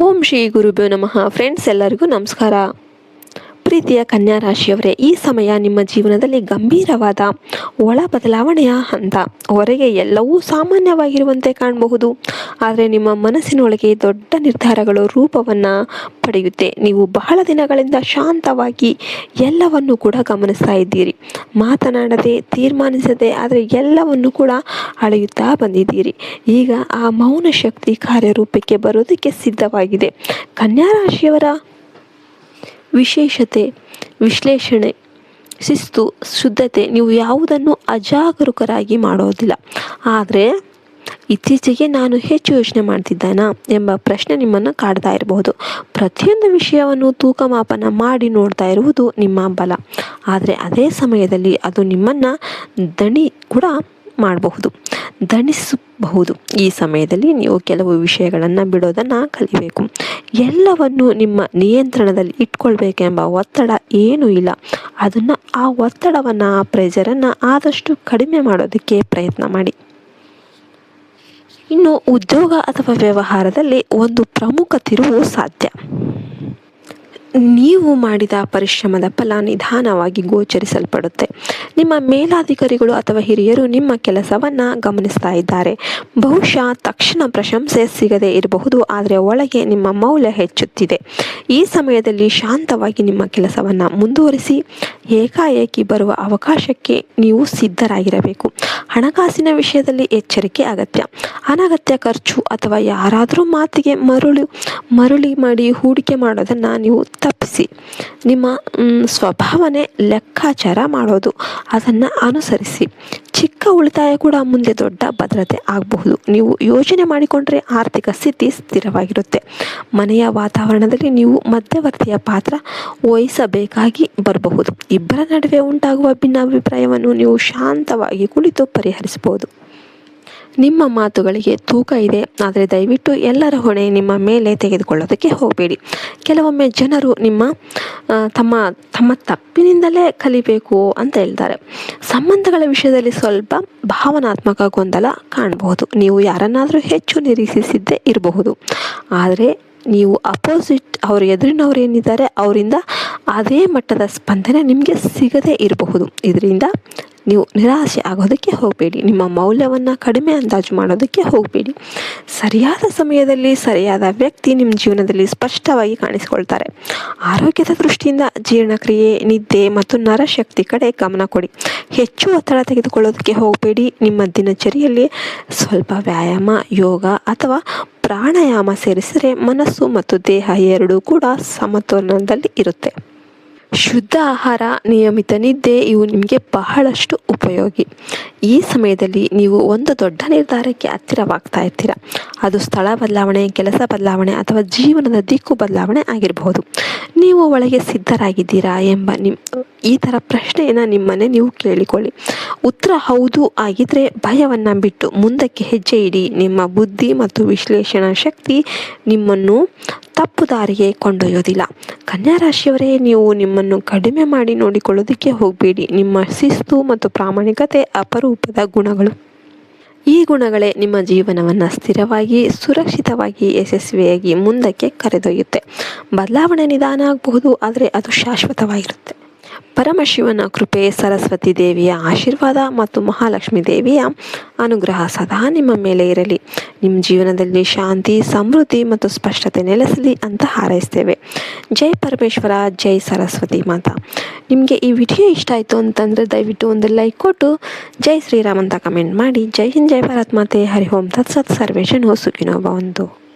ಓಂ ಶ್ರೀ ಗುರುಭ್ಯೋ ನಮಃ. ಫ್ರೆಂಡ್ಸ್ ಎಲ್ಲರಿಗೂ ನಮಸ್ಕಾರ. ಪ್ರೀತಿಯ ಕನ್ಯಾ ರಾಶಿಯವರೇ ಈ ಸಮಯ ನಿಮ್ಮ ಜೀವನದಲ್ಲಿ ಗಂಭೀರವಾದ ಒಳ ಬದಲಾವಣೆಯ ಹಂತ. ಹೊರಗೆ ಎಲ್ಲವೂ ಸಾಮಾನ್ಯವಾಗಿರುವಂತೆ ಕಾಣಬಹುದು. ಆದರೆ ನಿಮ್ಮ ಮನಸ್ಸಿನೊಳಗೆ ದೊಡ್ಡ ನಿರ್ಧಾರಗಳು ರೂಪವನ್ನು ಪಡೆಯುತ್ತೆ. ನೀವು ಬಹಳ ದಿನಗಳಿಂದ ಶಾಂತವಾಗಿ ಎಲ್ಲವನ್ನು ಕೂಡ ಗಮನಿಸ್ತಾ ಇದ್ದೀರಿ. ಮಾತನಾಡದೆ, ತೀರ್ಮಾನಿಸದೆ, ಆದರೆ ಎಲ್ಲವನ್ನು ಕೂಡ ಅಳೆಯುತ್ತಾ ಬಂದಿದ್ದೀರಿ. ಈಗ ಆ ಮೌನ ಶಕ್ತಿ ಕಾರ್ಯರೂಪಕ್ಕೆ ಬರೋದಕ್ಕೆ ಸಿದ್ಧವಾಗಿದೆ. ಕನ್ಯಾ ರಾಶಿಯವರ ವಿಶೇಷತೆ, ವಿಶ್ಲೇಷಣೆ, ಶಿಸ್ತು, ಶುದ್ಧತೆ ನೀವು ಯಾವುದನ್ನು ಅಜಾಗರೂಕರಾಗಿ ಮಾಡೋದಿಲ್ಲ. ಆದರೆ ಇತ್ತೀಚೆಗೆ ನಾನು ಹೆಚ್ಚು ಯೋಚನೆ ಮಾಡ್ತಿದ್ದಾನಾ ಎಂಬ ಪ್ರಶ್ನೆ ನಿಮ್ಮನ್ನು ಕಾಡ್ತಾ ಇರಬಹುದು. ಪ್ರತಿಯೊಂದು ವಿಷಯವನ್ನು ತೂಕ ಮಾಪನ ಮಾಡಿ ನೋಡ್ತಾ ಇರುವುದು ನಿಮ್ಮ ಬಲ. ಆದರೆ ಅದೇ ಸಮಯದಲ್ಲಿ ಅದು ನಿಮ್ಮನ್ನು ದಣಿ ಕೂಡ ಮಾಡಬಹುದು. ದಣಿಸಬಹುದು ಈ ಸಮಯದಲ್ಲಿ ನೀವು ಕೆಲವು ವಿಷಯಗಳನ್ನು ಬಿಡೋದನ್ನು ಕಲಿಬೇಕು. ಎಲ್ಲವನ್ನು ನಿಮ್ಮ ನಿಯಂತ್ರಣದಲ್ಲಿ ಇಟ್ಕೊಳ್ಬೇಕೆಂಬ ಒತ್ತಡ ಏನೂ ಇಲ್ಲ. ಅದನ್ನು ಆ ಒತ್ತಡವನ್ನು, ಆ ಪ್ರೆಜರನ್ನು ಆದಷ್ಟು ಕಡಿಮೆ ಮಾಡೋದಕ್ಕೆ ಪ್ರಯತ್ನ ಮಾಡಿ. ಇನ್ನು ಉದ್ಯೋಗ ಅಥವಾ ವ್ಯವಹಾರದಲ್ಲಿ ಒಂದು ಪ್ರಮುಖ ತಿರುವು ಸಾಧ್ಯ. ನೀವು ಮಾಡಿದ ಪರಿಶ್ರಮದ ಫಲ ನಿಧಾನವಾಗಿ ಗೋಚರಿಸಲ್ಪಡುತ್ತೆ. ನಿಮ್ಮ ಮೇಲಾಧಿಕಾರಿಗಳು ಅಥವಾ ಹಿರಿಯರು ನಿಮ್ಮ ಕೆಲಸವನ್ನು ಗಮನಿಸ್ತಾ ಇದ್ದಾರೆ. ಬಹುಶಃ ತಕ್ಷಣ ಪ್ರಶಂಸೆ ಸಿಗದೇ ಇರಬಹುದು, ಆದರೆ ಒಳಗೆ ನಿಮ್ಮ ಮೌಲ್ಯ ಹೆಚ್ಚುತ್ತಿದೆ. ಈ ಸಮಯದಲ್ಲಿ ಶಾಂತವಾಗಿ ನಿಮ್ಮ ಕೆಲಸವನ್ನು ಮುಂದುವರಿಸಿ ಏಕಾಏಕಿ ಬರುವ ಅವಕಾಶಕ್ಕೆ ನೀವು ಸಿದ್ಧರಾಗಿರಬೇಕು. ಹಣಕಾಸಿನ ವಿಷಯದಲ್ಲಿ ಎಚ್ಚರಿಕೆ ಅಗತ್ಯ. ಅನಗತ್ಯ ಖರ್ಚು ಅಥವಾ ಯಾರಾದರೂ ಮಾತಿಗೆ ಮರುಳು, ಮರುಳಿ ಮಾಡಿ ಹೂಡಿಕೆ ಮಾಡೋದನ್ನು ನೀವು ತಪ್ಪಿಸಿ. ನಿಮ್ಮ ಸ್ವಭಾವನೆ ಲೆಕ್ಕಾಚಾರ ಮಾಡೋದು. ಅದನ್ನು ಅನುಸರಿಸಿ. ಚಿಕ್ಕ ಉಳಿತಾಯ ಕೂಡ ಮುಂದೆ ದೊಡ್ಡ ಭದ್ರತೆ ಆಗಬಹುದು. ನೀವು ಯೋಜನೆ ಮಾಡಿಕೊಂಡ್ರೆ ಆರ್ಥಿಕ ಸ್ಥಿತಿ ಸ್ಥಿರವಾಗಿರುತ್ತೆ. ಮನೆಯ ವಾತಾವರಣದಲ್ಲಿ ನೀವು ಮಧ್ಯವರ್ತಿಯ ಪಾತ್ರ ವಹಿಸಬೇಕಾಗಿ ಬರಬಹುದು. ಇಬ್ಬರ ನಡುವೆ ಉಂಟಾಗುವ ಭಿನ್ನಾಭಿಪ್ರಾಯವನ್ನು ನೀವು ಶಾಂತವಾಗಿ ಕುಳಿತು ಪರಿಹರಿಸಬಹುದು. ನಿಮ್ಮ ಮಾತುಗಳಿಗೆ ತೂಕ ಇದೆ. ಆದರೆ ದಯವಿಟ್ಟು ಎಲ್ಲರ ಹೊಣೆ ನಿಮ್ಮ ಮೇಲೆ ತೆಗೆದುಕೊಳ್ಳೋದಕ್ಕೆ ಹೋಗಬೇಡಿ. ಕೆಲವೊಮ್ಮೆ ಜನರು ನಿಮ್ಮ ತಮ್ಮ ತಮ್ಮ ತಪ್ಪಿನಿಂದಲೇ ಕಲಿಬೇಕು ಅಂತ ಹೇಳ್ತಾರೆ. ಸಂಬಂಧಗಳ ವಿಷಯದಲ್ಲಿ ಸ್ವಲ್ಪ ಭಾವನಾತ್ಮಕ ಗೊಂದಲ ಕಾಣಬಹುದು. ನೀವು ಯಾರನ್ನಾದರೂ ಹೆಚ್ಚು ನಿರೀಕ್ಷಿಸಿದ್ದೇ ಇರಬಹುದು. ಆದರೆ ನೀವು ಅಪೋಸಿಟ್ ಅವರು ಎದುರಿನವ್ರು ಏನಿದ್ದಾರೆ, ಅವರಿಂದ ಅದೇ ಮಟ್ಟದ ಸ್ಪಂದನೆ ನಿಮಗೆ ಸಿಗದೇ ಇರಬಹುದು. ಇದರಿಂದ ನೀವು ನಿರಾಸೆ ಆಗೋದಕ್ಕೆ ಹೋಗಬೇಡಿ. ನಿಮ್ಮ ಮೌಲ್ಯವನ್ನು ಕಡಿಮೆ ಅಂದಾಜು ಮಾಡೋದಕ್ಕೆ ಹೋಗಬೇಡಿ. ಸರಿಯಾದ ಸಮಯದಲ್ಲಿ ಸರಿಯಾದ ವ್ಯಕ್ತಿ ನಿಮ್ಮ ಜೀವನದಲ್ಲಿ ಸ್ಪಷ್ಟವಾಗಿ ಕಾಣಿಸಿಕೊಳ್ತಾರೆ. ಆರೋಗ್ಯದ ದೃಷ್ಟಿಯಿಂದ ಜೀರ್ಣಕ್ರಿಯೆ, ನಿದ್ದೆ ಮತ್ತು ನರಶಕ್ತಿ ಕಡೆ ಗಮನ ಕೊಡಿ. ಹೆಚ್ಚು ಒತ್ತಡ ತೆಗೆದುಕೊಳ್ಳೋದಕ್ಕೆ ಹೋಗಬೇಡಿ. ನಿಮ್ಮ ದಿನಚರಿಯಲ್ಲಿ ಸ್ವಲ್ಪ ವ್ಯಾಯಾಮ, ಯೋಗ ಅಥವಾ ಪ್ರಾಣಾಯಾಮ ಸೇರಿಸಿದರೆ ಮನಸ್ಸು ಮತ್ತು ದೇಹ ಎರಡೂ ಕೂಡ ಸಮತೋಲನದಲ್ಲಿ ಇರುತ್ತೆ. ಶುದ್ಧ ಆಹಾರ ನಿಯಮಿತ ನಿದ್ದೆ, ಇವು ನಿಮಗೆ ಬಹಳಷ್ಟು ಉಪಯೋಗಿ. ಈ ಸಮಯದಲ್ಲಿ ನೀವು ಒಂದು ದೊಡ್ಡ ನಿರ್ಧಾರಕ್ಕೆ ಹತ್ತಿರವಾಗ್ತಾ ಇರ್ತೀರ. ಅದು ಸ್ಥಳ ಬದಲಾವಣೆ, ಕೆಲಸ ಬದಲಾವಣೆ ಅಥವಾ ಜೀವನದ ದಿಕ್ಕು ಬದಲಾವಣೆ ಆಗಿರಬಹುದು ನೀವು ಒಳಗೆ ಸಿದ್ಧರಾಗಿದ್ದೀರಾ ಎಂಬ ನಿಮ್ಮ ಈ ಥರ ಪ್ರಶ್ನೆಯನ್ನು ನಿಮ್ಮನ್ನೇ ನೀವು ಕೇಳಿಕೊಳ್ಳಿ. ಉತ್ತರ ಹೌದು ಆಗಿದ್ರೆ ಭಯವನ್ನು ಬಿಟ್ಟು ಮುಂದಕ್ಕೆ ಹೆಜ್ಜೆ ಇಡಿ. ನಿಮ್ಮ ಬುದ್ಧಿ ಮತ್ತು ವಿಶ್ಲೇಷಣಾ ಶಕ್ತಿ ನಿಮ್ಮನ್ನು ತಪ್ಪು ದಾರಿಗೆ ಕೊಂಡೊಯ್ಯೋದಿಲ್ಲ. ಕನ್ಯಾ ರಾಶಿಯವರೇ ನೀವು ನಿಮ್ಮನ್ನು ಕಡಿಮೆ ಮಾಡಿ ನೋಡಿಕೊಳ್ಳೋದಕ್ಕೆ ಹೋಗಬೇಡಿ. ನಿಮ್ಮ ಶಿಸ್ತು ಮತ್ತು ಪ್ರಾಮಾಣಿಕತೆ ಅಪರೂಪದ ಗುಣಗಳು. ಈ ಗುಣಗಳೇ ನಿಮ್ಮ ಜೀವನವನ್ನು ಸ್ಥಿರವಾಗಿ, ಸುರಕ್ಷಿತವಾಗಿ, ಯಶಸ್ವಿಯಾಗಿ ಮುಂದಕ್ಕೆ ಕರೆದೊಯ್ಯುತ್ತೆ. ಬದಲಾವಣೆ ನಿಧಾನ ಆಗಬಹುದು, ಆದರೆ ಅದು ಶಾಶ್ವತವಾಗಿರುತ್ತೆ. ಪರಮಶಿವನ ಕೃಪೆ ಸರಸ್ವತಿ ದೇವಿಯ ಆಶೀರ್ವಾದ ಮತ್ತು ಮಹಾಲಕ್ಷ್ಮೀ ದೇವಿಯ ಅನುಗ್ರಹ ಸದಾ ನಿಮ್ಮ ಮೇಲೆ ಇರಲಿ. ನಿಮ್ಮ ಜೀವನದಲ್ಲಿ ಶಾಂತಿ, ಸಮೃದ್ಧಿ ಮತ್ತು ಸ್ಪಷ್ಟತೆ ನೆಲೆಸಲಿ ಅಂತ ಹಾರೈಸ್ತೇವೆ. ಜೈ ಪರಮೇಶ್ವರ, ಜೈ ಸರಸ್ವತಿ ಮಾತಾ. ನಿಮಗೆ ಈ ವಿಡಿಯೋ ಇಷ್ಟ ಆಯಿತು ಅಂತಂದರೆ ದಯವಿಟ್ಟು ಒಂದು ಲೈಕ್ ಕೊಟ್ಟು ಜೈ ಶ್ರೀರಾಮ್ ಅಂತ ಕಮೆಂಟ್ ಮಾಡಿ. ಜೈ ಹಿಂದ್, ಜೈ ಭಾರತ್ ಮಾತೆ. ಹರಿ ಓಂ. ತತ್ಸತ್ ಸರ್ವೇಶನ್. ಸುಖಿನೋ ಒಂದು